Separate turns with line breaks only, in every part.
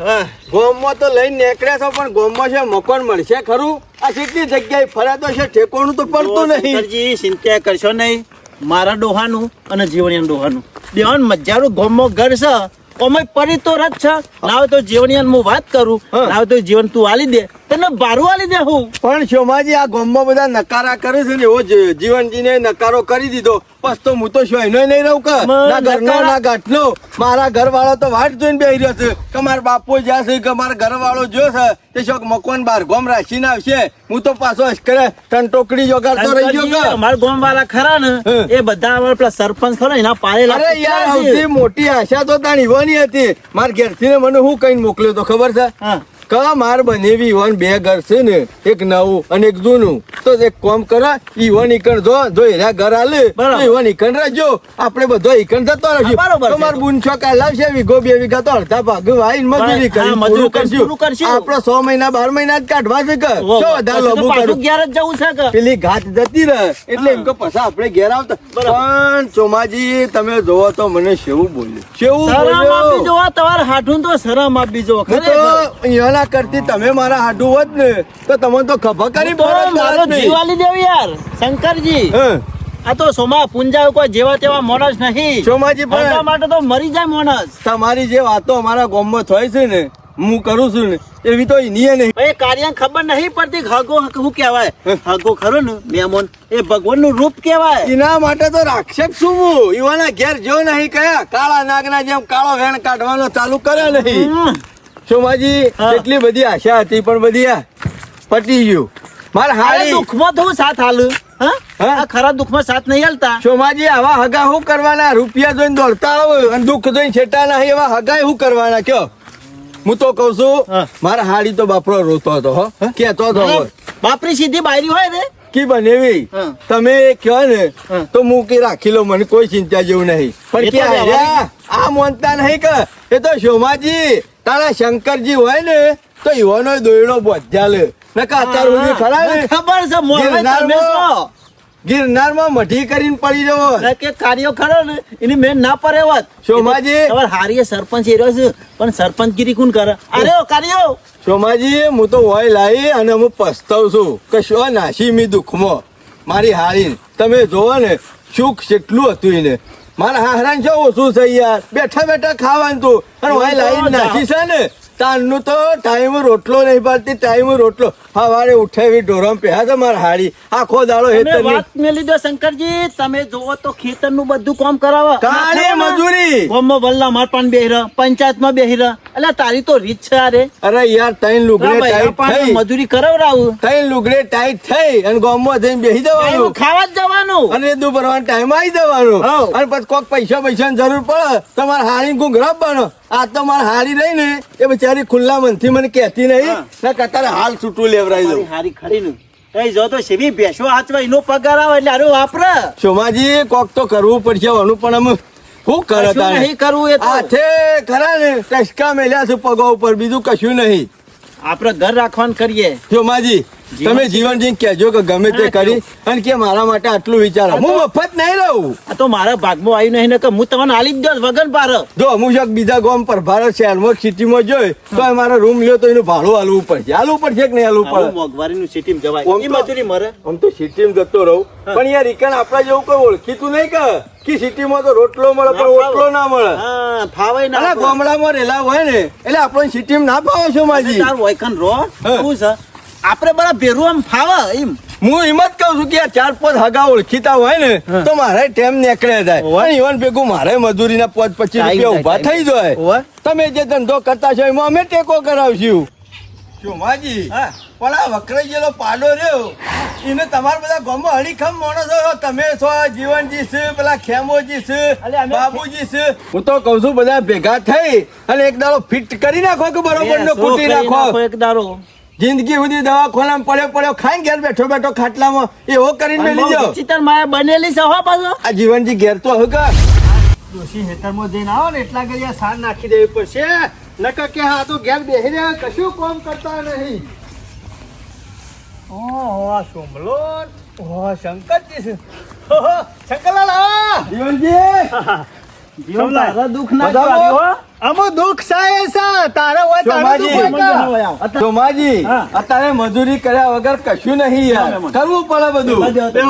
હા.
ગોમમાં તો લઈને નીકળ્યા છો પણ ગોમમાં છે મકાન મળશે ખરું? આ કેટલી જગ્યાએ ફરાતો છે ઠેકોણું તો પડતું નહીં.
ચિંતા કરશો નહીં. મારા ડોહાનું અને જીવણિયાનું ડોહાનું. દેવાન મજાનું ગોમમાં ઘર છે ઓમે પરી તો રજ છે લાવ તો જીવણિયાન હું વાત કરું. લાવ તો જીવન તું આલી દે. તને બારું આલી દે હું.
પણ શોમાજી આ ગોમમાં બધા નકારા કરે છે ને એવો જીવનજીને નકારો કરી દીધો. બસ તો હું તો શોયનો નહીં રહું કે. ના ઘરનો ના ગાંઠનો મારા ઘરવાળો તો વાટ જોઈને બેહી રહ્યો છે કે મારા બાપુ જ્યાં છે કે મારા ઘરવાળો જો છે તે શોક મકવાન બાર ગોમ રાખીને આવશે. હું તો પાછો અશ્કરે તન ટોકડી જોગાડતો રહી ગયો કે?
મારા ગોમ વાળા ખરા ને એ બધા અમારા સરપંચ ખરો એના લાગે
અરે યાર સૌથી મોટી આશા તો તાણી ઈવાની હતી. મારા ઘેરથી મને હું કઈ મોકલ્યો તો ખબર છે?
હા.
કા માર બનેવી ઈવન બે ઘર છે ને? એક નવું અને એક જૂનું. તો એક કોમ કરો ઈવન ઈકણ જો જો એરા ઘર
આલે.
તો ઈવન ઈકણ રહેજો આપણે બધો ઈકણ જતો
બરાબર
તો
છે.
માર બુન છોકરા લાવશે વીઘો બે વીઘા તો અડધા ભાગ વાઈન મજૂરી કરી
મજૂરી
કરશું
કરશું.
આપણે સો મહિના 12 મહિના જ કાઢવા છે કે?
ઓહો,
વધારે
પાછું
કરું?
ઘેર જ જવું છે કે?
પેલી ઘાત જતી રહે એટલે એમ કે પછી આપણે ઘેર આવતા. પણ ચોમાજી તમે જોવો તો મને શેવું બોલ્યો. શેવું
શરમ આપી જોવા તમારે હાઠું તો શરમ આપી જોવા
હું અહીંયાના કરતી તમે મારા હાડું હોત ને તો તમને તો ખભા કરી
મારો
તરત નહીં.
જીવ આલી દેવ યાર શંકરજી. આ તો સોમા પુંજા કોઈ જેવા તેવા માણસ નહીં.
સોમાજી પણ-
માટે તો મરી જાય માણસ
તમારી જે વાતો અમારા ગામમાં થાય છે ને હું કરું છું ને એવી તો એનીએ નહીં.
એ કાર્ય ખબર નહીં પડતી હગો શું કહેવાય. હગો ખરો ને મેમોન એ ભગવાનનું રૂપ કહેવાય.
એના માટે તો રાક્ષસ છું હું. ઈવાના ઘેર જો નહીં કયા કાળા નાગના જેમ કાળો વેણ કાઢવાનો ચાલુ કરે નહીં. સોમાજી
હા.
કેટલી બધી આશા હતી પણ બધી આ પટી ગયું. મારા હારી
દુઃખમાં તો સાથ હાલું હા? ખરા દુઃખમાં સાથ નહીં હાલતા.
સોમાજી આવા હગા શું કરવાના? રૂપિયા જોઈને દોડતા આવે અને દુઃખ જોઈને છેટા નહીં એવા હગા શું કરવાના? કયો? હું તો કઉ છું મારા હાડી તો બાપરો રોતો હતો હો. કેતો હતો
બાપરી સીધી બાયરી હોય ને?
કી બનેવી તમે કહો ને તો હું કે રાખી લો મને કોઈ ચિંતા જેવું નહીં. પણ કે આ મોનતા નહીં કે એ તો શોમાજી તારા શંકરજી હોય ને તો યુવાનો દોયડો બોધ્યા લે. નકા અત્યાર સુધી ખરા ને
ખબર છે મોરવે
ગિરનારમાં- મઢી કરીને પડી જવો
કે કાર્યો ખરો ને એની મેન ના પડે વાત.
શોમાજી.
તમારે હારીએ સરપંચ એરો છે પણ સરપંચગીરી કોણ કરે? અરે કાર્યો!
સોમાજી હું તો હોય લાવી અને હું પસ્તાવ છું. કે શો નાસી મી દુઃખમાં. મારી હારી તમે જોવો ને સુખ કેટલું હતું એને. મારા હાહરાન છે ઓછું છે યાર? બેઠા બેઠા ખાવાનું તું. અને લાવી નાખી છે ને તારનું તો ટાઈમ રોટલો નહીં પાડતી ટાઈમ રોટલો. સવારે ઉઠાવી ઢોરમ પહેયા છે મારા હાડી. આખો દાડો
તમે વાત મેલી દો શંકરજી. તમે જોવો તો ખેતરનું બધું કામ કરાવો.
કાલે મજૂરી.
ગામમાં વલ્લા મારપાન બેહી રહ્યા પંચાયતમાં રહ્યા એટલે તારી તો રીત છે અરે
અરે યાર તૈન લુગડે ટાઈટ થઈ.
મજૂરી કરાવરાવું
તૈન લુગડે ટાઈટ થઈ અને ગામમાં જઈને બેસી જવાનું.
ખાવા જ જવાનું.
અને દુ ભરવાનો ટાઈમ આવી જવાનો. અને પછી કોક પૈસા ની જરૂર પડે તમારે મારે હારી ઘૂંઘરા બનો આ તો મારે હારી રહી ને એ બિચારી ખુલ્લા મનથી મને કહેતી નહીં. ના કતારે હાલ છૂટું લેવરાઈ દઉં
હારી ખરી નું. એ જો તો સેવી બેસો હાચવા એનો પગાર આવે એટલે અરે વાપરે.
સોમાજી કોક તો કરવું પડશે આનું પણ અમે શું કરે
નહીં કરવું એ
હાથે ખરા ને ટસકા મેલ્યા છે પગો ઉપર બીજું કશું નહીં.
આપણે ઘર રાખવાનું કરીએ.
જો
માજી
તમે જીવન જીન કહેજો કે ગમે તે કરી અને કે મારા માટે આટલું વિચારો. હું મફત નહીં રહું.
આ તો મારા ભાગમાં આવ્યું નહીં ને કે હું તમને આલી જ દઉં વગર પાર.
જો અમુક શોખ બીજા ગામ પર ભારત શહેરમાં સિટીમાં જોઈ તો મારો રૂમ લ્યો તો એનું ભાડું હાલવું પડશે. હાલવું પડશે કે નહીં હાલવું પડે?
મોંઘવારીનું સિટીમ જવાય.
તો-
મજૂરી મરે.
આમ તો સિટીમાં જતો રહું. પણ યાર ઈકણ આપણા જેવું કોઈ ઓળખીતું નહીં કે? કે સિટીમાં તો રોટલો મળે પણ ઓટલો ના મળે.
હા ફાવાય ના
અલા. ગામડામાં રહેલા હોય ને એટલે આપણને સિટીમાં ના ફાવે છો માજી?
તાર વોયકન રો શું છે? આપણે બરા ભેરું આમ ફાવે એમ.
હું એમ જ કહું છું કે આ ચાર પાંચ હગા ઓળખીતા હોય ને તો મારે ટેમ નીકળે જાય. ઈવન ભેગું મારે મજૂરીના પાંચ પચીસ રૂપિયા ઊભા થઈ જાય. તમે જે ધંધો કરતા છો એમાં અમે ટેકો કરાવશું. શું માજી
હા.
પણ આ વકરાઈ ગયેલો પાડો રહ્યો. એને તમારા બધા ગામમાં હળીખમ માણસો છો. તમે છો જીવનજી છે પેલા ખેમોજી છે બાબુજી છે. હું તો કઉ છું બધા ભેગા થઈ અને એક દાડો ફિટ કરી નાખો કે બરોબર નો કૂટી
નાખો? એક દાડો?
જિંદગી સુધી દવાખાનામાં પડ્યો પડ્યો ખાઈ ઘેર બેઠો બેઠો ખાટલામાં એવો કરીને મેલી જાઓ.
ચિતર માયા બનેલી છે હો પાછો.
આ જીવનજી ઘેર તો હવે કા
ડોશી હેતરમાં જઈને આવો ને એટલા કરી સાર નાખી દેવી પડશે. નકર કે હા તો ઘેર બેહી રહ્યા કશું કામ કરતા નહીં. ઓહો આ સોમલો ઓહો શંકરજી શંકરલાલ આવો.
જીવનજી! મજૂરી કર્યા વગર કશું નહીં યાર. કરવું પડે બધું.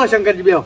શંકરજી બેહો.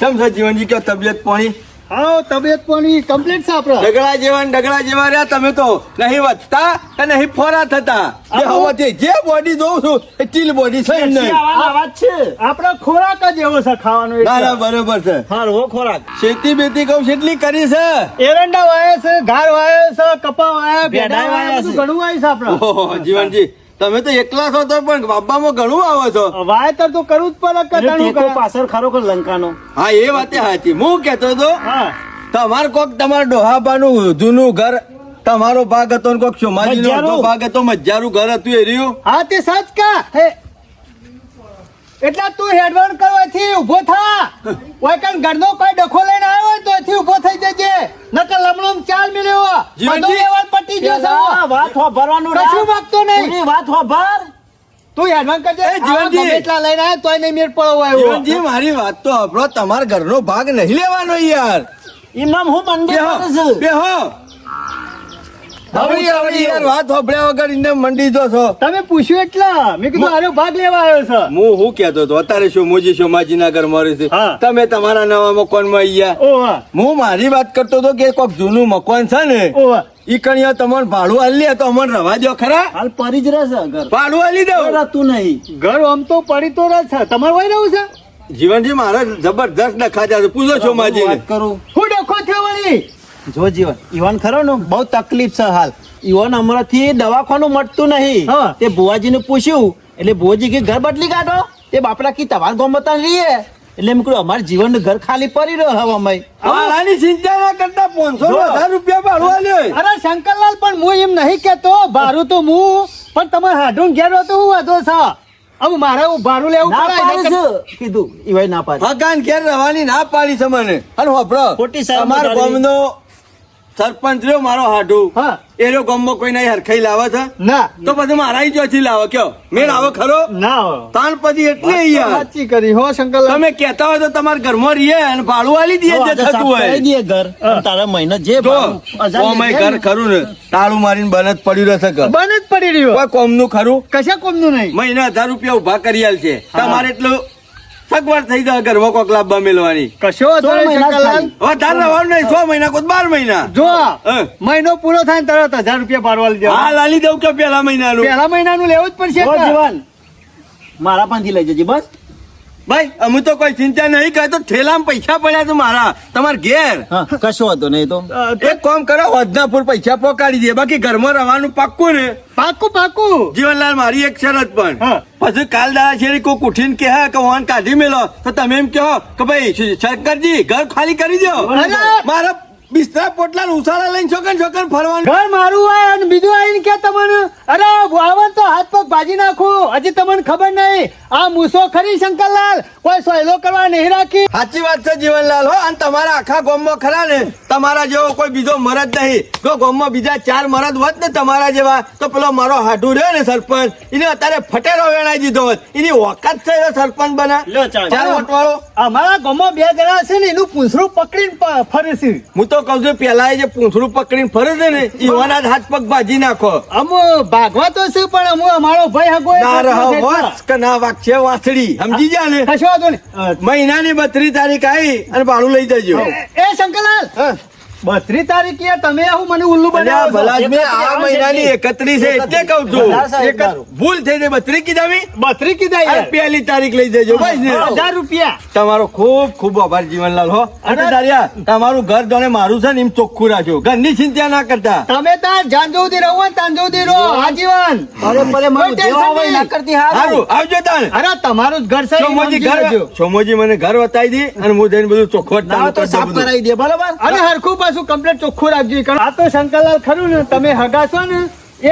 સમજો જીવનજી? કયો તબિયત પાણી?
હા તબિયત પાણી કમ્પ્લીટ છે આપડે
ડગડા જેવા ને ડગડા જેવા રહ્યા તમે તો નહીં વધતા કે નહીં ફોરા થતા. જે હવાથી જે બોડી જોઉં છું એ ચીલ બોડી છે એમ નહીં
આવા છે.
આપણો ખોરાક જ એવો છે ખાવાનો
ના ના બરોબર છે.
હળવો ખોરાક.
શેતી બેતી કહું કેટલી કરી છે.
એરંડા વાય છે ઘાર વાય છે કપા વાય
ભેંડા
વાય
છે.
ઘણું વાય છે
આપણો. જીવનજી તમે તો એકલા છો તો પણ બાબામાં ઘણું આવો છો.
વાયતર તો કરવું જ પડે કરે.
પાછળ ખરો કે લંકાનો?
હા એ વાતે સાચી હું કેતો તો
હા.
તમાર કોક તમાર ડોહાબાનું જૂનું ઘર તમારો ભાગ હતો ને કોક સોમાજીનો નો ભાગ હતો મજારું ઘર હતું એ રહ્યું?
હા તે સચ કા હે એટલે તું હેડવાન કરવાથી ઊભો થા. કોઈ કણ ઘરનો કોઈ ડખો લઈને આવ્યો હોય તો એથી ઊભો થઈ જજે. નકર લમણોમ ચાલ મિલ્યો. બધું વ્યવહાર પટી ગયો છે.
વાત હોભરવાનું રાખ.
કશું માંગતો નહીં.
વાત હોભર
તું હેડવાન કરજે.
એ જીવનજી.
એટલા લઈને આવ્યો તોય નહીં મેર પડો આવ્યો.
જીવનજી મારી વાત તો આપણો તમારા ઘરનો ભાગ નહીં લેવાનો યાર.
ઇમામ હું મંડી
બેહો બેહો. આવડી આવડી યાર વાત હોભળ્યા વગર ઇને મંડી જો છો.
તમે પૂછ્યું એટલા? મેં કીધું આનો ભાગ લેવા આવ્યો છે.
હું હું કહેતો હતો? અત્યારે શું મોજી સોમાજી ના ઘર મરે છે? તમે તમારા નવા મકાનમાં હું. મારી વાત કરતો હતો કે કોક જૂનું મકાન છે ને ઈ કણિયા તમને ભાડું આલી લે તો અમને રવા દો ખરા.
હાલ પડી જ રહેશે ઘર.
ભાડું આલી દો
રહેતું નહીં.
ઘર આમ તો પડી તો રહે છે તમારે વહી રહ્યું છે?
જીવનજી મારે જબરદસ્ત ડખા છે. પૂછો સોમાજી
વાત કરું.
હું ડખો થયો વળી?
જો જીવન. ઈવન ખરો ને બહુ તકલીફ છે હાલ. ઈવન હમણાંથી દવાખાનું મળતું નહીં. તે ભુવાજીને પૂછ્યું એટલે ભુવાજી કે ઘર બદલી કાઢો. તે બાપડા કી તમાર ગોમતા રહીએ એટલે એમ કહ્યું અમારા જીવનનું ઘર ખાલી પડી રહ્યો હવે અમે
આની ચિંતા ના કરતા પાંચસો હજાર રૂપિયા ભાડું આલ્યો
અરે શંકરલાલ પણ હું એમ નહીં કેતો ભાડું તો હું પણ તમારે હાડું ઘેર તો હું વાંધો છે. હવે મારે ભાડું લેવું પડે
કીધું ઈવાય ના પાડે.
હકાન ઘેર રહેવાની ના પાડી છે મને. અને હોભળો
ખોટી સાહેબ
અમાર. ગામનો સરપંચ રહ્યો મારો હાડુ એ રહ્યો ગમો કોઈ નહીં હરખાઈ લાવે છે?
ના.
તો પછી મારા ચોથી લાવે? કયો? મેળ આવો ખરો?
ના
તાન પછી એટલે
સાચી કરી. હો શંકર
તમે કહેતા હોય તો તમારા ઘરમાં રહીએ અને ભાડું આલી દઈએ જે થતું હોય.
દઈએ ઘર. તારા મહિના જે
ઓમાય ઘર ખરું ને તાળું મારીને બનત પડ્યું રહેશે ઘર.
જ પડી રહ્યું.
કોઈ કોમનું ખરું?
કશા કોમનું નહીં?
મહિના હજાર રૂપિયા ઊભા કરી આલ છે. તમારે એટલું સગવડ થઈ જાય ઘરમાં કોક લાભ મેળવાની.
કશો
મહિના
હવે તાર રહેવાનું નહીં છ મહિના કોઈ બાર મહિના?
જો મહિનો પૂરો થાય ને તરત હજાર રૂપિયા પાડવા લીધા
હા લાલી દઉં કે પેલા મહિનાનું?
પહેલા મહિનાનું લેવું જ પડશે?
જીવન મારા પાસેથી લઈ જજે બસ.
ભાઈ અમે તો કોઈ ચિંતા નહીં કરે તો ઠેલામાં પૈસા પડ્યા છે મારા તમારે ઘેર.
હા કશો વાંધો નહીં તો.
એક કામ કરો વધનાપુર પૈસા પોકાડી દે બાકી ઘરમાં રહેવાનું પાક્કું ને.
પાક્કું પાક્કું.
જીવનલાલ મારી એક શરત પણ.
હા.
પછી કાલ દાડા શેરી કોઈ ઉઠીને કહે કે વાહન કાઢી મેલો તો તમે એમ કહો કે ભાઈ શંકરજી ઘર ખાલી કરી દો! મારા બિસ્તરા પોટલા ઉસાળા લઈને છોકન છોકન ફરવાનું.
ઘર મારું હોય અને બીજું આવીને કે તમને. અરે આવન તો હાથ પગ ભાજી નાખું. હજી તમને ખબર નહીં. આ મૂસો ખરી શંકરલાલ? કોઈ સહેલો કરવા નહીં રાખી.
સાચી વાત છે જીવનલાલ. હો અને તમારા આખા ગામમાં ખરા ને? તમારા જેવો કોઈ બીજો મરદ નહીં. જો ગામમાં બીજા ચાર મરદ હોત ને તમારા જેવા તો પેલો મારો હાડુ રહ્યો ને સરપંચ. એને અત્યારે ફટેરો વેણાઈ દીધો હોત. એની વખત છે એનો સરપંચ બના.
લ્યો ચાલ.
ચાર વટવાળો.
અમારા ગામમાં બે જણા છે ને એનું પૂંછડું પકડીને ફરે છે.
હું તો કઉ છું પેલા જે પૂંછડું પકડીને ફરે છે ને ઈવાના જ હાથ પગ ભાજી નાખો.
અમુ ભાગવા તો છે પણ અમુ અમારો ભાઈ હગો
ના રહો. વત્સ કે ના વાગશે વાસડી સમજી જા ને?
કશો વાંધો નહીં.
મહિનાની બત્રીસ તારીખ આવી અને ભાડું લઈ જજો.
એ શંકરલાલ
હા.
બત્રીસ તારીખે તમે આવું મને ઉલ્લુ
અને આ ભલા મેં આ મહિનાની એકત્રીસ છે એટલે કહું છું. ભૂલ થઈ ગઈ બત્રી કીધા મેં?
બત્રી કીધા યાર.
પહેલી તારીખ લઈ જજો ભાઈ ને.
હજાર રૂપિયા.
તમારો ખૂબ ખૂબ આભાર જીવનલાલ હો. અને દારિયા તમારું ઘર જાણે મારું છે ને એમ ચોખ્ખું રાખજો. ઘરની ચિંતા ના કરતા.
તમે તાર જાન ઉધી રહો ને તાન સુધી રહો આજીવન
અરે પરે મારું દેવા હોય ના કરતી હારું.
આવજો તાન
અરે તમારું જ ઘર છે છોમોજી.
ઘર છોમોજી મને ઘર બતાવી દી અને હું જઈને બધું ચોખ્ખવટ
ના તો સાફ કરાવી દે બરાબર?
અને હરખું પાછું કમ્પ્લેટ ચોખ્ખું રાખજો કારણ આ તો શંકરલાલ ખરું ને તમે હગાશો ને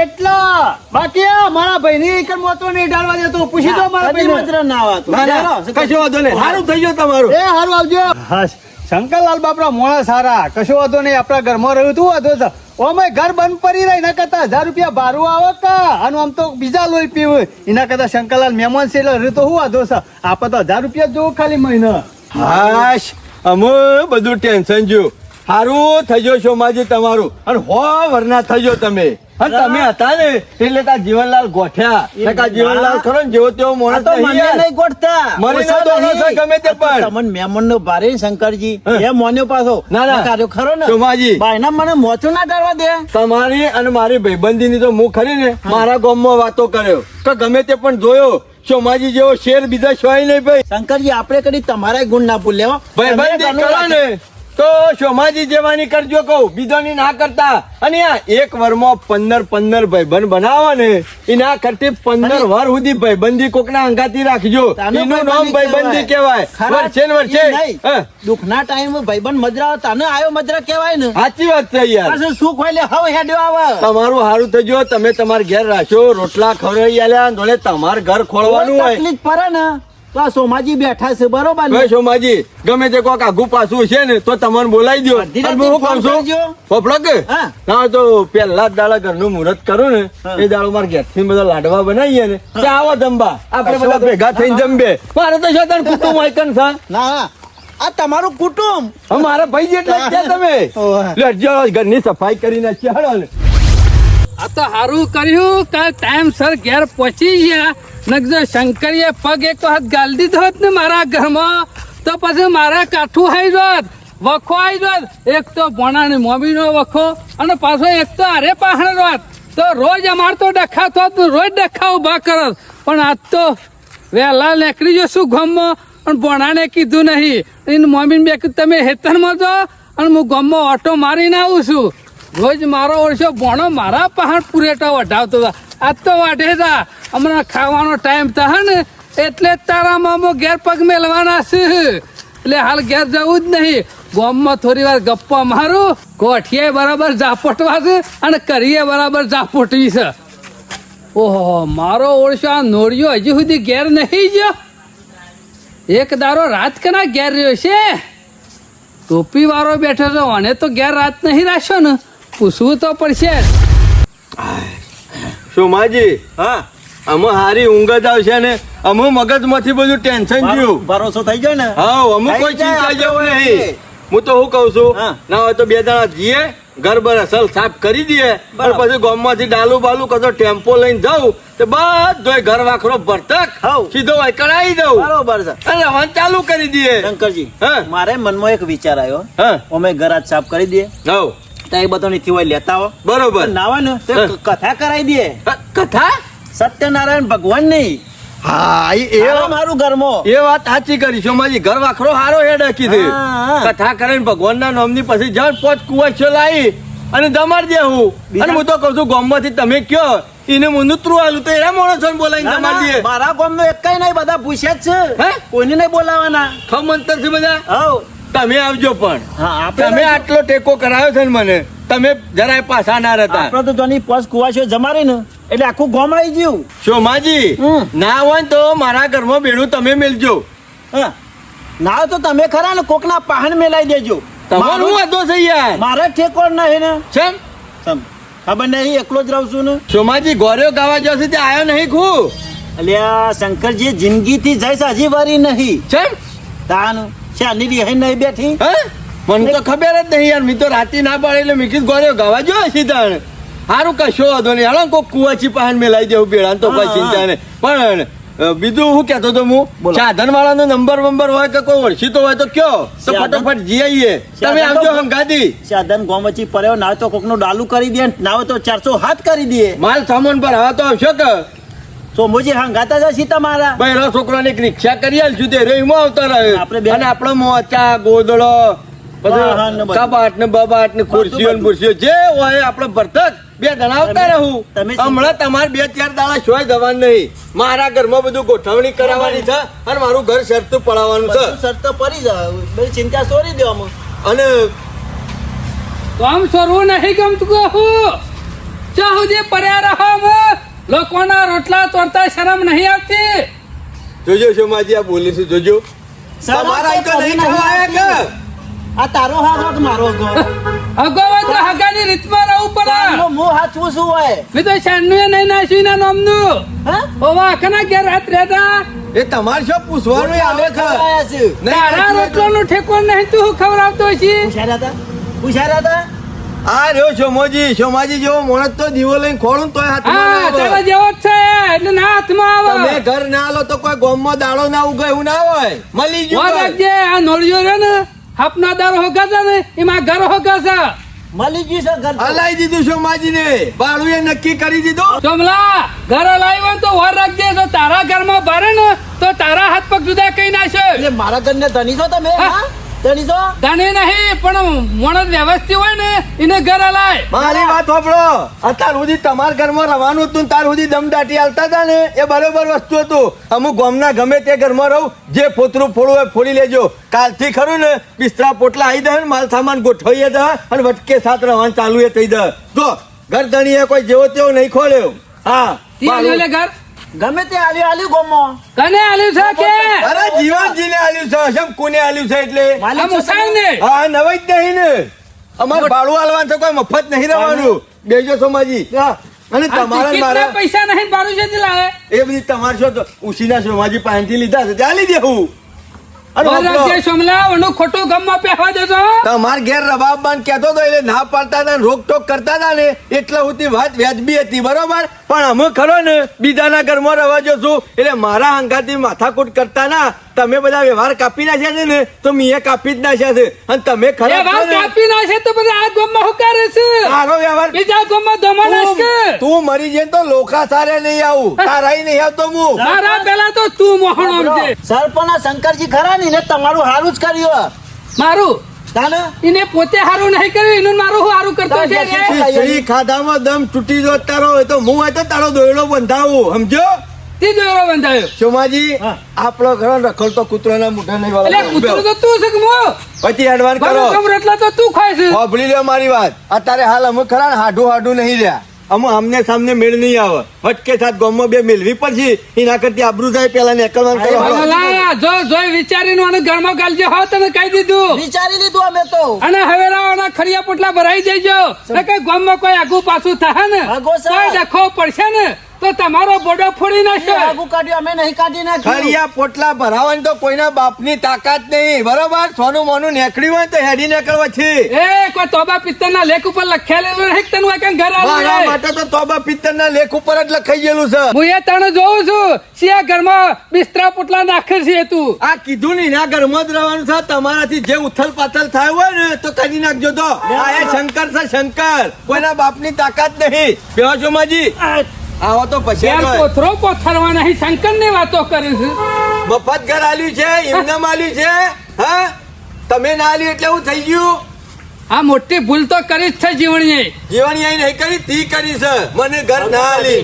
એટલા. બાકી મારા ભાઈ ની એક મોતો નહીં ડાળવા દેતો. પૂછી દો મારા ભાઈ
માત્ર ના આવતો
કશો વાંધો નહીં. સારું થઈ ગયું તમારું.
એ સારું આવજો. હા શંકરલાલ બાપરા મોણા સારા. કશો વાંધો નહીં આપણા ઘરમાં રહ્યું તું વાંધો છે. ઓમે ઘર બંધ પડી રહી એના કરતા હજાર રૂપિયા ભારું આવે કા? અને આમ તો બીજા લોહી પીવું. એના કરતા શંકરલાલ મહેમાન છે એટલે તો શું વાંધો છે? આપણે તો હજાર રૂપિયા જ જોવું ખાલી મહિના.
હાશ અમે બધું ટેન્શન જો. સારું થજો સોમાજી તમારું. અને હો વરના થજો તમે. અને તમે હતા ને એટલે તા જીવનલાલ ગોઠ્યા. કા જીવનલાલ ખરો ને જેવો તેવો માણસ
તો મને નહીં ગોઠતા.
મરી ના દોડો. ગમે તે પણ.
તો ભારે શંકરજી. એ મોન્યો પાછો.
ના, ના.
કાર્યો ખરો ને?
સોમાજી.
ભાઈના મને મોચું ના ડરવા દે.
તમારી અને મારી ભાઈબંધીની તો હું ખરી ને. મારા ગામમાં વાતો કર્યો. કે ગમે તે પણ જોયો. સોમાજી જેવો શેર બીજા શોય નહીં ભાઈ.
શંકરજી આપણે કદી તમારા ગુણ ના ભૂલ્યો ભાઈ
ભાઈ
તમે
કરો ને. તો સોમાજી જેવાની કરજો કહું. બીજાની ના કરતા. અને એક વરમાં પંદર પંદર ભાઈબંધ બનાવો ને એના કરતી પંદર વર સુધી ભાઈબંધી કોકના અંગાતી રાખજો. એનું નામ ભાઈબંધી કહેવાય. વર્ષે ને વર્ષે.
દુઃખના ટાઈમ ભાઈબંધ મજરા તને આયો મજરા કહેવાય ને?
સાચી વાત છે યાર.
સુખ હોય લે હવે હેડ્યો આવે.
તમારું સારું થજો તમે તમારા ઘેર રાખો રોટલા ખવડાવી આલ્યા. તમારે ઘર ખોલવાનું હોય.
તકલીફ પડે ને. તો આ સોમાજી બેઠા છે બરોબર ને?
સોમાજી ગમે તે કોક આઘું પાછું છે ને તો તમને બોલાવી દો
અડધી
અને
રાતે
હું
ફોન
છું પોપડો કે?
હા.
તો પેલા જ દાડા ઘરનું મુહૂર્ત કરું ને એ દાડો મારા ઘેરથી બધા લાડવા બનાવીએ ને તે આવો જમવા. આપણે બધા ભેગા થઈને જમબે મારે તો શું તને કુટુંબ આઈકન છે.
ના આ તમારું કુટુંબ.
મારા ભાઈ જેટલા છે તમે. ઘરની ઘરની સફાઈ કરીને ચાલો ને
આ તો સારું કર્યું. કે ટાઈમસર ઘેર પહોંચી ગયા. નકજો શંકરીએ પગ એક વખત ગાલી દીધો હોત ને મારા ઘરમાં, તો પછી મારા કાઠું આવી જોત. વખો આવી જોત. એક તો ભોણાની મોમીનો વખો અને પાછો એક તો અરે પાહણ રોત. તો રોજ અમાર તો ડખાતો હોત રોજ ડખા ઊભા કરત. પણ આજ તો વહેલા નીકળી જશું ગામમાં પણ ભોણાને કીધું નહીં. એની મમ્મીને બે તમે હેતરમાં જો અને હું ગામમાં ઓટો મારીને આવું છું. રોજ મારો ઓળશો ભણો મારા પહાડ પુરેટા વઢાવતો હતા. આજ તો વાઢે તા હમણાં ખાવાનો ટાઈમ થશે ને, એટલે જ તારા મામો ઘેર પગ મેલવાના છે. એટલે હાલ ઘેર જવું જ નહીં. ગોમમાં થોડી વાર ગપ્પા મારું કોઠીએ બરાબર ઝાપટવા છે અને કરીએ બરાબર ઝાપટવી છે. ઓહો, મારો ઓળશો આ નોળિયો હજી સુધી ઘેર નહીં ગયો. એક દારો રાત કના ઘેર રહ્યો છે. ટોપી વાળો બેઠો છે અને તો ઘેર રાત નહીં રાખ્યો ને. પૂછવું તો પડશે.
સોમાજી
હા.
અમે હારી ઊંઘ જ આવશે ને? અમે મગજમાંથી બધું ટેન્શન
થયું.
ગયું
ભરોસો થઈ ગયો ને?
હા અમુક કોઈ ચિંતા જેવું નહીં. હું તો શું કઉ છું?
હા.
ના હોય તો બે દાડા જઈએ ઘર બર અસલ સાફ કરી દઈએ. અને. પછી ગામમાંથી ડાલુ બાલુ કશો ટેમ્પો લઈને જાઉં તો બધો ઘર વાખરો ભરતક.
હાઉ.
સીધો હોય કરાવી દઉં
બરોબર છે.
અને રવાન ચાલુ કરી દઈએ.
શંકરજી
હા.
મારે મનમાં એક વિચાર આવ્યો.
હા.
અમે આજ સાફ કરી દઈએ.
હવ
તો એ બધો નીથી હોય લેતા હો.
બરોબર.
નાવા ને કથા કરાવી
દે. કથા?
સત્યનારાયણ ભગવાન નહીં.
હા એ
એ મારું ઘરમાં.
એ વાત સાચી કરી સોમાજી ઘર વાખરો હારો હેડ કીધી
હા, હા.
કથા કરીને ભગવાનના નામની પછી જાણ પોત કુવાશો લાવી અને દમાડ દે હું. અને હું તો કહું છું ગામમાંથી તમે કયો એને હું નૂતરું આલું તો એના માણસો બોલાવીને દમાડ દે.
મારા ગામનો એકેય નહીં બધા પૂછે જ છે.
હે?
કોઈને નહીં બોલાવાના.
ખમંતર છે બધા?
હવ.
તમે આવજો પણ.
હા
તમે આટલો ટેકો કરાયો છે ને મને તમે જરાય પાછા ના રહેતા.
આપણે તો તની પસ કુવાશો જમારી ને એટલે આખું ગામ આવી ગયું.
શોમાજી. ના હોય તો મારા ઘરમાં બેડું તમે મેલજો.
હા. ના તો તમે ખરા ને કોકના પાહણ મેલાઈ દેજો.
તમારું
મારું-
વાંધો છે યાર.
મારે ઠેકો નહીં ને.
છે
સમ. ખબર નહીં એકલો જ રહું છું ને.
સોમાજી ગોર્યો ગાવા જ્યાં સુધી આવ્યો નહીં ખું?
અલ્યા શંકરજી જિંદગીથી જઈશ હજી વારી નહીં.
છે
તાન શાની રિહાઈ નહીં બેઠી?
હે? મને તો ખબર જ નહીં યાર મેં તો રાતે ના પાડે એટલે મેં કીધું ગોળ્યો ગાવા જો હસી સારું કશો વાંધો નહીં. હાલો કોક કુવાચી પાહન મેલાઈ દેવું બેડા તો કોઈ ચિંતા નહીં. પણ બીજું હું કેતો તો હું. સાધન વાળાનો નંબર બંબર હોય કે કોઈ ઓળખીતો હોય તો કયો? તો? ફટોફટ જી આવીએ તમે આવજો હંગાતી
સાધન ગોમચી પડ્યો ના તો કોકનું ડાલુ કરી દે ના તો ચારસો હાથ કરી દે.
માલ સામાન પર હવે તો આવશો કે?
સોમુજી હંગાતા જશી તમારા
બહેરો છોકરાને એક રિક્ષા કરી આલશું તે રેહીમાં આવતા રહે. અને આપણો મોચા ગોદડો બધું
બધું.
કબાટ ને બબાટ ને ખુરશીઓ ને
બધું.
જે હોય આપણે ભરતક બે જણા આવતા રહું. હમણાં તમારે બે ચાર દાડા શોય જવાનું નહીં. મારા ઘરમાં બધું ગોઠવણી કરાવવાની છે અને મારું ઘર શરતું પડાવવાનું છે.
શરત પડી જાય. બધી ચિંતા છોડી દો
અને
કામ સોરવું નહીં ગમતું કહું. જ્યાં સુધી પડ્યા રહો લોકોના રોટલા તોડતા શરમ નહીં આવતી.
જોજો શોમાજી આ બોલીશું જોજો?
સર,
તમારા તો
આ
નહીં ખવાય કે?
આ તારો હાથ મારો ગો.
અગોવા તો હગાની રીતમાં રહું પડે.
મો હાચવું શું હોય?
મેં તો શાનનું નહીં નાખ્યું એના નામનું.
હા?
ઓવા આખના ઘેર રાત રહેતા.
એ તમારે શું પૂછવાનું આવે છે
છે.
નહીં,
તારા રોટલાનું ઠેકો નહીં તું ખવડાવતો છે
પૂછ્યા હતા પૂછ્યા હતા
આ રહ્યો સોમોજી સોમાજી જેવો મોણસ તો દીવો લઈને ખોળું તોય હાથમાં
હા
ના આવે.
તારા જેવો જ છે એટલે ના હાથમાં
તમે ઘર ના આલો તો કોઈ ગોમમાં દાડો ના ઉગે એવું ના હોય. મળી ગયું ઘર.
આ નોળિયો રહ્યો ને હપના દાર હોગાતા ને એમાં ઘર હોગાશે
મળી ગયું છે ઘર.
હલાઈ દીધું સોમાજી ને ભાડું એ નક્કી કરી દીધું.
ચોમલા ઘર લાવ્યો તો વર રાખજે તો તારા ઘરમાં ભરે ને તો તારા હાથ પગ જુદા કઈ નાખશે.
એટલે મારા ઘરને ધની છો તમે
હા.
હા? ધણી
નહીં પણ મોણસ વ્યવસ્થિત હોય ને એને ઘર હલાય.
મારી વાત સાંભળો. અત્યાર સુધી તમારા ઘરમાં રહેવાનું હતું તાર સુધી દમદાટી હાલતા હતા ને એ બરોબર વસ્તુ હતું. અમુક ગામના ગમે તે ઘરમાં રહું જે ફોતરું ફોડવું હોય ફોડી લેજો. કાલથી ખરું ને બિસ્તરા પોટલા આવી દે ને માલ સામાન ગોઠવીએ દે અને વટકે સાથ રહેવાનું ચાલુ એ થઈ દે જો ઘર ધણીએ કોઈ જેવો તેવો નહીં ખોલ્યો. હા
ઘર?
ગમે તે આલ્યું આલ્યું ગોમો.
કને આલ્યું છે કે?
અરે જીવનજીને આલ્યું છે હશમ કોને આલ્યું છે એટલે?
આ
માલિક
મુસાઈ ને
હા નવાઈ જ નહીં ને. અમારે ભાડું આલવાનું છે કોઈ મફત નહીં રહેવાનું. બેજો સોમાજી. અને તમારા મારા
પૈસા નહીં ભાડું છે લાવે?
એ બધી તમારે છો ઉસીના ઉશીના સોમાજી પાસેથી લીધા છે ત્યાં લીધે અને
ખોટું ગમમાં પહેવા દેજો
તમાર ઘેર રબાબબાન કહેતો હતો એટલે ના પાડતા હતા ને રોકટોક કરતા હતા ને એટલે સુધી વાત વ્યાજબી હતી બરોબર? પણ અમે ખરો ને બીજાના ઘરમાં રહેવા જો છું એટલે મારા હંગાથી માથાકૂટ કરતા ના તમે બધા વ્યવહાર કાપી નાખ્યા છે ને તો મીએ કાપી જ નાખ્યા છે. અને તમે ખરા વ્યવહાર
કાપી નાખ્યા તો બધા આ ગમમાં હુકારે છે?
મારો વ્યવહાર
બીજા ગોમમાં ધમાનાશ કે
તું- મરી જાય તો લોખા સારે નહીં આવું. તારાય નહીં આવતો હું
મારા પેલા તો તું મોહણ સમજે
સરપંચ આ શંકરજી ખરા ને તમારું હારું જ કર્યું
મારું? એને પોતે હારું નહીં કર્યું એનું મારું હારું કરતો છે?
ખાધામાં દમ તૂટી જો તારો હોય તો હું હોય તો તારો દોયડો બંધાવું સમજો
તે દોરો બંધાયો.
સોમાજી
હા.
આપણો ઘરો રખડતો કૂતરાના મુઠા નહીં
એટલે કૂતરો તો તું છે કે મો
પછી એડવાન કરો.
ગમ તો તું ખાય છે.
સાંભળી લ્યો મારી વાત. અત્યારે હાલ અમે ખરા ને હાડું હાડું નહીં રહ્યા. અમુ આમને સામને મેળ નહીં આવે. વટકે સાથ ગામમાં બે મેળવી પડશે. એના કરતી આબરૂ જાય પેલા નીકળવાનું કરો.
જો જો વિચારીને અને ઘરમાં ગાલજે. હો તને કહી દીધું.
વિચારી લીધું અમે તો.
અને હવે રાવના ખરિયા પોટલા ભરાઈ જઈજો. કે ગામમાં કોઈ આગુ પાછું થાય ને. કોઈ ડખો પડશે ને. તો તમારો બોડો ફોડી નાખશે
આગુ કાઢ્યો અમે નહીં કાઢી નાખ્યું.
ખરિયા પોટલા ભરાવાની તો કોઈના બાપની તાકાત નહીં. બરોબર? સોનું મોનું નેકળ્યું હોય તો હેડી નીકળવા છે
એ કોઈ તોબા પિત્તરના લેખ ઉપર લખેલું નહીં તને કે ઘર
મારા માટે તો તોબા પિત્તરના લેખ ઉપર જ લખાઈ ગયેલું છે.
હું એ તને જોઉં છું. સિયા ઘરમાં બિસ્તરા પોટલા નાખે છે તું.
આ કીધું નહીં ના ઘરમાં જ રહેવાનું છે. તમારાથી જે ઉથલ પાથલ થાય હોય ને તો કરી નાખજો તો. આ શંકર છે શંકર. કોઈના બાપની તાકાત નહીં. બેહો છો માજી. આવો તો પછી.
પોથરો પોથરવા નહીં શંકર ને વાતો કરે છે.
મફત ઘર આલ્યું છે એમને માલ્યું છે હા? તમે ના આલ્યું એટલે હું થઈ ગયું?
આ મોટી ભૂલ તો કરી જ છે જીવણીએ.
જીવણીએ નહીં કરી તી કરી છે. મને ઘર ના આલી.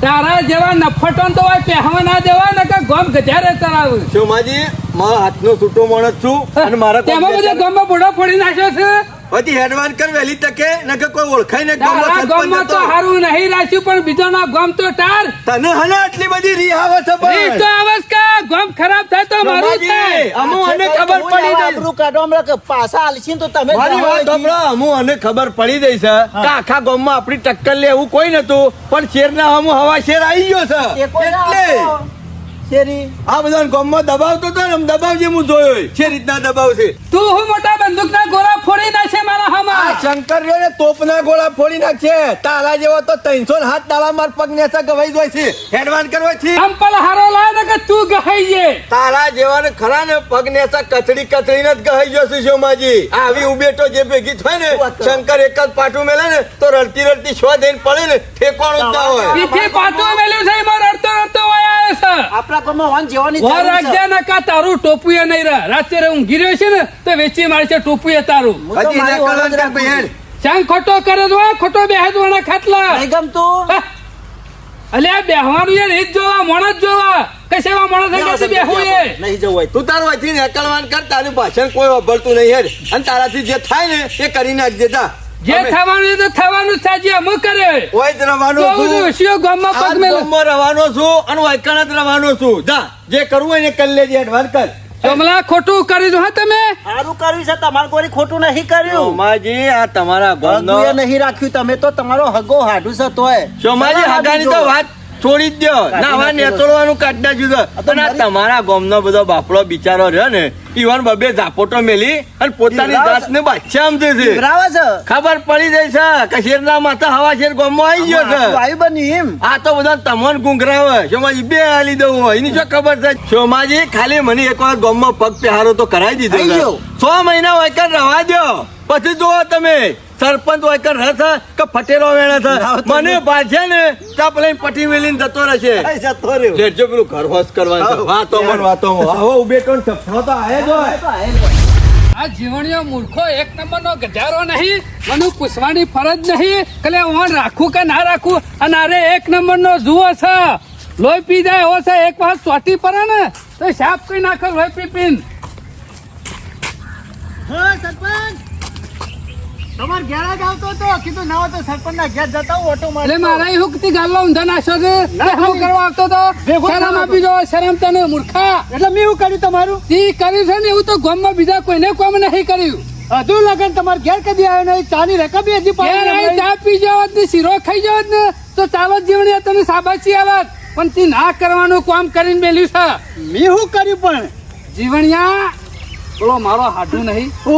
તારા જેવા નફટો તો હોય પહેવા ના દેવા ને કે ગોમ ગજારે તરાવું
શું માજી? મારા હાથનો છૂટો માણસ છું અને મારા
તેમાં બધો ગમમાં બુડો ફોડી નાખ્યો છે?
પછી હેડવાન કર વહેલી તકે નકર કોઈ ઓળખાય ને
ગમ ગમ તો હારું નહીં રાખ્યું પણ બીજો ના ગમ તો ટાર.
તને હને આટલી બધી રી આવે છે
રીત તો
પણ
આવસ કે ગમ ખરાબ થાય તો મારું થાય.
અમુ અને ખબર પડી દે
આપણું કાઢો હમણાં કે પાછા આલશી તો તમે
મારી વાત
અહીંથી.
અમુ અને ખબર પડી દે છે કે આખા ગામમાં આપણી ટક્કર લે એવું કોઈ નતું પણ શેર ના હમુ હવા શેર આવી ગયો છે. એટલે.
શેરી?
આ બધાને ગામમાં દબાવતો તો ને આમ દબાવજે હું જોયો છે રીતના દબાવશે
તું હું મોટા બંદૂક ના ગોળા ફોડી નાખે મારા હમા?
શંકર ને તોપના ગોળા ફોડી નાખે. તારા જેવો તો ત્રણસો હાથ દાડા માર પગ નેસા ગવાઈ જાય છે. હેડવાન કરવા છે.
ચંપલ હારો લાય ને કે તું ગહાઈ જે.
તારા જેવાને ખરા ને પગ નેસા કચડી કચડીને જ ગહાઈ જશે શોમાજી આવી ઉબેટો જે ભેગી થાય ને? શંકર એક જ પાટું મેલે ને તો રડતી રડતી છો દઈને પડે ને ઠેકાણું જ ના હોય.
પીઠે પાટું મેલ્યું છે એમાં રડતો રડતો વહી આવ્યો છે.
ગામમાં વાન જેવાની જરૂર છે.
રાખજે તારું ટોપું નહીં રહે? રાત્રે ઊંઘી રહ્યો છે ને? તો વેચી મારશે ટોપું તારું.
હજી
મારી
ના
રાખું
હેડ.
ચાંગ ખોટો કરે તો હોય, ખોટો બેહદવાના ખાટલા.
નહીં ગમતું?
અલ્યા બેહવાનું યાર એ જ જોવા. મોણસ જોવા માણસ એ?
નહીં જવું હોય. તું
તારું અહીંથી નીકળવાન કર તારું ભાષણ કોઈ વાપરતું નહીં હેડ. અને તારાથી જે થાય ને એ કરી નાખ જા.
જે થવાનું એ તો થવાનું જ અમે કરે.
ઓય જ રવાનો
છું, શિયો ગામમાં પગ મેલે.
ગામમાં રવાનો છું અને વૈકણ જ રવાનો છું. જા જે કરવું હોય ને કરી લેજે એડવાન્સ કર.
કમલા ખોટું કરી દો હા તમે?
સારું કર્યું છે તમારે કોઈ ખોટું નહીં કર્યું.
સોમાજી આ તમારા
હગુએ નહીં રાખ્યું તમે તો તમારો હગો હાડું છે તોય.
સોમાજી હગાની તો વાત છોડી જ દો નાવા નેતોડવાનું કાઢ નાખ્યું છે.
આ તો
અને તમારા ગામનો બધો બાપડો બિચારો રહ્યો ને ઈવન બબે ઝાપોટો મેલી અને પોતાની
બિવડાવે
ને બાદશાહ સમજે છે. ખબર પડી જાય છે કે શેરના માથા હવા શેર ગામમાં આવી ગયો છે.
આવી બની એમ.
આ તો બધા તમન ગુંગરાવે શોમાજી બે હાલી દઉં હોય એની શું ખબર છે? શોમાજી ખાલી મને એક વાર ગોમ પગ પહેરો તો કરાવી દીધો છે. મહિના વૈકર રવા દો પછી જોવો તમે સરપંચ હોય કે રસ કે ફટેરો વેણે છે. મને બાજે ને ચાપ લઈને પટી મેલીને જતો રહેશે.
જતો રહ્યો.
પેલું ઘર હોશ કરવાનું વાતો મન વાતો હવે ઉભે તો ચપડો તો આયે જ.
આ જીવણીઓ મૂર્ખો એક નંબરનો ગજારો નહીં મને પૂછવાની ફરજ નહીં કલે ઓન રાખું કે ના રાખું? અને અરે એક નંબરનો જુઓ છે. લોહી પી જાય એવો છે એક વાર ચોટી પડે ને તો સાફ કરી નાખો લોહી પી પીન?
હા સરપંચ. તમાર ઘેર જ આવતો હતો? કીધું ના તો સરપંચ ના ઘેર જતા ઓટો
એટલે મારા એવું કતી ગાલ્લો ઊંધા નાખ્યો છે. હું કરવા આવતો હતો.
ભેગો
શરમ આપી દો શરમ તને મૂર્ખા.
એટલે મેં એવું કર્યું તમારું?
તી કર્યું છે ને એવું તો ગામમાં બીજા કોઈને કોમ નહીં કર્યું.
અધુ લગન તમારે ઘેર કદી આવ્યો નહીં. ચાની રકમ હજી.
ચા પી જાવત ને શીરો ખાઈ જાવત ને તો ચાલો જીવણી તને સાબાચી આવત પણ તી ના કરવાનું કામ કરીને મેલ્યું છે.
મેં શું કર્યું પણ?
જીવણિયા બોલો મારો હાડું નહીં.
ઓ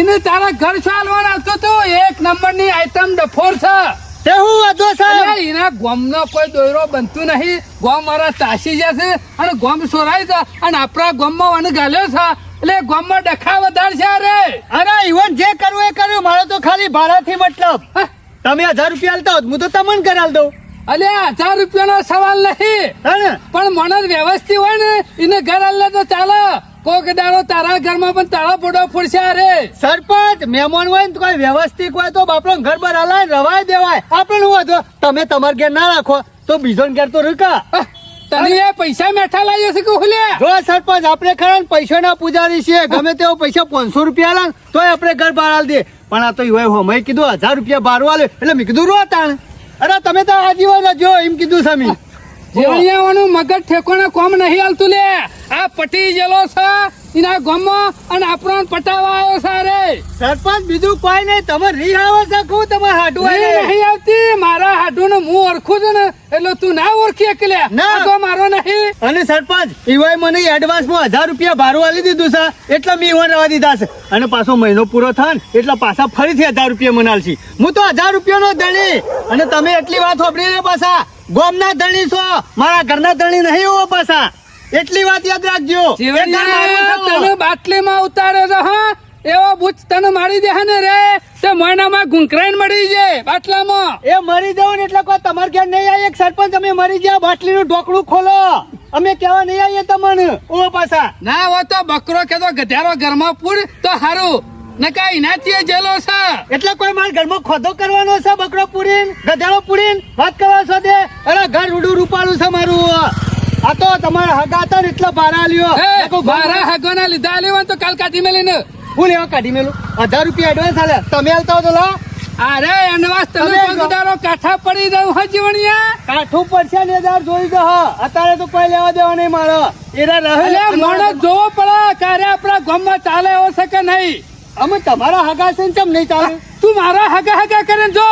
એને તારા ઘર ચાલવા આવતો તો એક નંબરની આઈટમ ડફોર છે.
તે હું વાંધો સાહેબ
એના ગોમનો કોઈ દોયરો બનતું નહીં. ગોમ મારા તાસી જશે અને ગોમ સોરાય છે અને આપણા ગોમમાં વન ગાલ્યો છે. એટલે ગોમમાં ડખા વધારે છે અરે
અરે ઇવન જે કરવું એ કર્યું. મારો તો ખાલી ભાડાથી મતલબ.
હા,
તમે હજાર રૂપિયા આલતા હોત હું તો તમને કરાલ દઉં.
અલ્યા હજાર રૂપિયાનો સવાલ નહીં.
હે
પણ મને વ્યવસ્થિત હોય ને એને ઘર આલે તો ચાલે. કોક દાડો તારા ઘરમાં પણ તાળા પોડો ફૂડશે અરે.
સરપંચ મહેમાન હોય ને કોઈ વ્યવસ્થિત હોય તો બાપડો ઘર પર હલાય રવાય દેવાય. આપણે હું હતો તમે તમાર ઘેર ના રાખો તો બીજો ઘેર તો રૂકા.
તને એ પૈસા મેઠા લાવી છે કે ખુલે
જો સરપંચ આપણે ખરા ને પૈસાના પૂજારી છીએ. ગમે તેવો પૈસા પાંચસો રૂપિયા લાવ તોય આપણે ઘર બહાર આલ દે. પણ આ તો હોય હો મેં કીધું હજાર રૂપિયા બહાર વાલે એટલે મેં કીધું રો તાણ. અરે તમે તો આજીવન જ એમ કીધું સમી.
જીવણિયાવાનું મગજ ઠેકોને કોમ નહીં હાલતું લે. આ પટી જેલો છે. એના ગોમમાં અને આપણો પટાવા આવ્યો છે રે.
સરપંચ બીજું કોઈ નહીં. તમે રી આવો છે કહું તમે
હાડુ નહીં આવતી. મારા હાડું હું ઓળખું છું ને એટલે તું ના ઓળખી એકલે.
ના.
તો મારો નહીં.
અને સરપંચ ઈવાય મને એડવાન્સમાં હજાર રૂપિયા ભાડું આલી દીધું છે એટલે મેં ઈવન રવા દીધા છે. અને પાછો મહિનો પૂરો થાય ને એટલે પાછા ફરીથી હજાર રૂપિયા મને આલશી હું તો હજાર રૂપિયાનો ધણી. અને તમે એટલી વાત સાંભળી ને પાછા. ગોમના ધણી છો. મારા ઘરના ધણી નહીં હો પાછા. એટલી વાત યાદ રાખજો. મારું.
તને બાટલીમાં ઉતારે છે હા? એવો ભૂત તને મારી દે ને રે? તે મોયનામાં ગુંકરાઈને મળી જાય બાટલામાં.
એ મરી જાવ ને એટલે કોઈ તમારે ઘેર નહીં આવી એક સરપંચ અમે મરી ગયા બાટલીનું ઢોકળું ખોલો. અમે કેવા નહીં આવીએ તમને? ઓ પાછા.
ના હો તો બકરો કે તો ગધેડો ઘરમાં પૂર તો હારું. નકા એનાથી જેલો છે.
એટલે કોઈ માર ઘરમાં ખોદો કરવાનો છે બકરો પૂરીન ગધેડો પૂરીન? વાત કરવા છો દે. અરે ઘર રૂડું રૂપાળું છે મારું આ તો તમારા હગા હતા ને એટલા ભારા લ્યો
એ, હગો ના લીધા લેવા તો કાલ કાઢી મેલીને
હું લેવા કાઢી મેલું? હજાર રૂપિયા એડવાન્સ આલે તમે આલતા હો તો લો
અરે અનવાસ
તમે
પગદારો કાઠા પડી રહ્યું હો જીવણિયા.
કાઠું પડશે ને હજાર જોઈ દો હા અત્યારે તો કોઈ લેવા દેવા નહીં મારો એરા રહે.
મને જોવો પડે ક્યારે આપણા ગામમાં ચાલે એવો શકે નહીં?
અમે તમારા હગા છે ને ચમ નહીં ચાલે?
તું મારા હગા હગા કરે જો.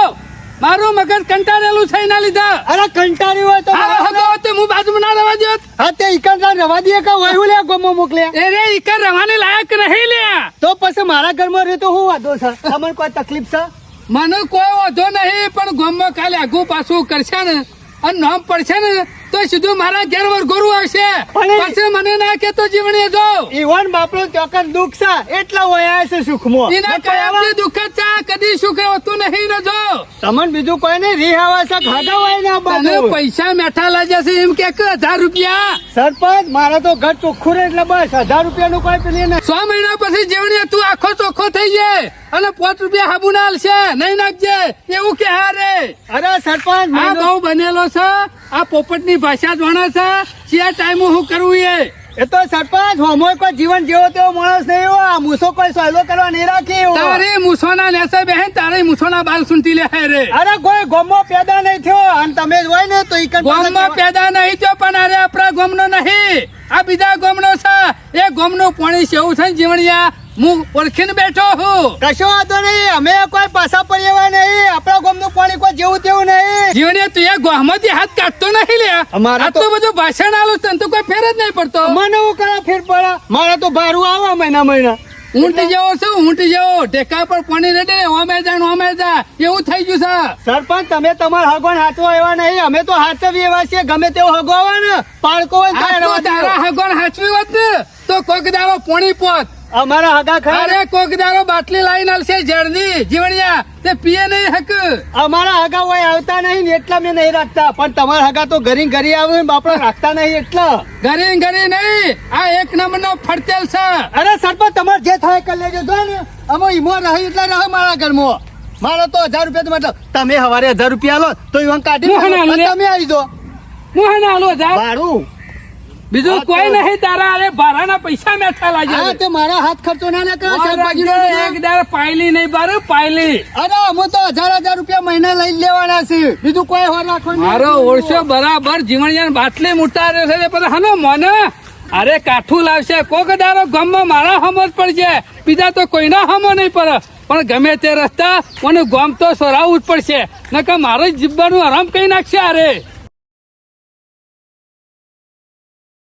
મારું મગજ કંટાળેલું છે એના લીધે.
અરે કંટાળ્યું હોય તો
હારો તે હું બાજુમાં ના રવા દેત
હા તે ઈકંદરા રવા દે કે વહુ લે ગોમો મોકલ્યા
એ રે ઈકર રવાની લાયક નહીં લ્યા
તો પછી મારા ઘરમાં રહે તો હું વાંધો છે? તમને કોઈ તકલીફ છે?
મને કોઈ વાંધો નહીં પણ ગોમો કાલે આગુ પાછું કરશે ને અને નામ પડશે ને તો સીધું મારા ઘેર વરઘોરું આવશે.
પણ
પછી મને ના કેતો જીવણી જો
ઈવન બાપરો ચોક્કસ દુઃખ છે એટલા હોય છે સુખમાં.
એના કાયમથી દુઃખ જ છે કદી સુખ હોતું નહીં ને જો
તમને બીજું કોઈ નહીં રી હવા છે ખાધા ને બાજુ
પૈસા મેઠા લાગ્યા છે એમ કે હજાર રૂપિયા?
સરપંચ મારા તો ઘર ચોખ્ખું રહે એટલે બસ હજાર રૂપિયાનું કોઈ પેલી નહીં.
સો મહિના પછી જીવણી તું આખો ચોખ્ખો થઈ જાય અને પાંચ રૂપિયા હાબુ ના આલશે નહીં નાખજે એવું કે હા રે.
અરે સરપંચ
આ બહુ બનેલો છે આ પોપટની ભાષા જ છે શિયા ટાઈમ હું કરવું એ.
એ તો સરપંચ હોમો કોઈ જીવન જેવો તેવો માણસ નહીં હોય આ મૂસો કોઈ સહેલો કરવા નહીં રાખી એવો.
તારી મૂછોના લેસે બેહેન તારી મૂછોના બાલ સુંટી લે રે.
અરે કોઈ ગોમો પેદા નહીં થયો. અને તમે જ હોય ને તો ઈ
ગોમો પેદા નહીં થયો પણ અરે આપણા ગોમનો નહીં. આ બીજા ગોમનો છે. એ ગોમનું પાણી સેવું છે ને જીવણિયા. હું ઓળખીને બેઠો છું.
કશો વાંધો નહીં અમે કોઈ પાછા પડી એવા નહીં આપણા ગામનું પાણી કોઈ જેવું તેવું નહીં.
જીવને તું એ ગોહમાંથી હાથ કાઢતો નહીં લે.
અમારા તો-
બધું ભાષણ આલું તને તો કોઈ ફેર જ નહીં પડતો.
મને હું કરા ફેર પડે? મારે તો ભારું આવે મહિના મહિના.
ઊંટી જેવો છે ઊંટી જેવો. ટેકા પર પાણી રેડે ઓમે જાણ ઓમે જા. એવું થઈ ગયું છે.
સરપંચ તમે તમારા હગવાન હાચવા એવા નહીં. અમે તો હાચવી એવા છીએ ગમે તેવો હગવાવા ને. પાળકો
તારા. હગવાન હાચવી હોત ને તો કોઈક દાડો પોણી પોત.
અમારા હગા ખરા
અરે કોક દાડો બાટલી લાઈન આલશે જળની જીવણિયા તે પીએ નહીં હક.
અમારા હગા હોય આવતા નહીં ને એટલા મેં નહીં રાખતા. પણ તમારા હગા તો ઘરી ઘરી આવે ને બાપડા રાખતા નહીં એટલા.
ઘરી ઘરી નહીં આ એક નંબરનો ફરતેલ છે.
અરે સરપંચ તમારે જે થાય કરી લેજો. જો ને અમે ઈમો રહી એટલે રહે મારા ઘરમાં. મારો તો હજાર રૂપિયા મતલબ તમે હવારે હજાર રૂપિયા લો તો ઈવન કાઢી. તમે આવી દો
હું હે નાલો જા.
ભાડું
બીજું કોઈ નહીં તારા અરે ભાડાના પૈસા મેઠા
હા
લાગ્યા
તે મારા હાથ ખર્ચો ના ના કરો શાકભાજી
એક દાર પાયલી નહીં બાર પાયલી.
અરે અમે તો હજાર હજાર રૂપિયા મહિના લઈ લેવાના છે. બીજું કોઈ હોર રાખવાનું
મારો ઓળશો બરાબર જીવણિયાને બાટલી મોટા રહે છે પણ હનો મને. અરે કાઠું લાવશે. કોક દારો ગામમાં મારા હમો જ પડશે. બીજા તો કોઈના હમો નહીં પડે. પણ ગમે તે રસ્તા મને ગામ તો સોરાવવું જ પડશે. નકર મારે જીબ્બાનું આરામ કઈ નાખશે અરે.